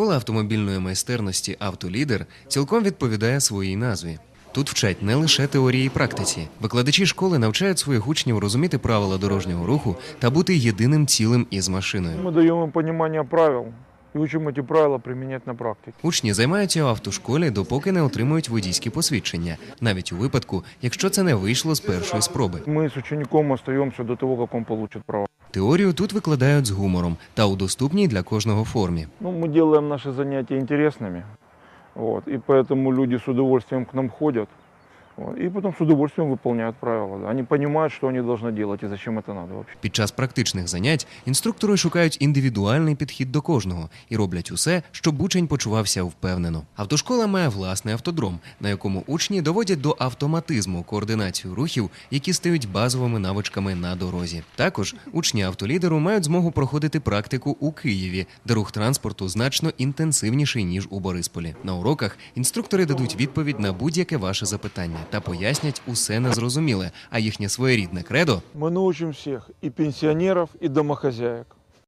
Школа автомобільної майстерності Автолідер цілком відповідає своїй назві. Тут вчать не лише теорії і практиці. Викладачі школи навчають своїх учнів розуміти правила дорожнього руху та бути єдиним цілим із машиною. Мы даем им понимание правил и учим эти правила применять на практике. Учні займаються в автошколі, допоки не отримують водійські посвідчення, навіть у випадку, якщо це не вийшло з першої спроби. Мы с учеником остаемся до того, как он получит право. Теорію тут викладають з гумором та у доступній для кожного формі. Ну, мы делаем наши занятия интересными, вот, и поэтому люди с удовольствием к нам ходят, вот, и потом с удовольствием выполняют правила. да. Они понимают, что они должны делать и зачем это надо вообще. Під час практичних занять інструктори шукають індивідуальний підхід до кожного і роблять усе, щоб учень почувався впевнено. Автошкола має власний автодром, на якому учні доводять до автоматизму координацію рухів, які стають базовими навичками на дорозі. Також учні автолідеру мають змогу проходити практику у Києві, де рух транспорту значно інтенсивніший ніж у Борисполі. На уроках інструктори дадуть відповідь на будь-яке ваше запитання та пояснять усе незрозуміле, а їхнє своєрідне кредо ми научимо всіх і пенсіонерів, і домохозяек.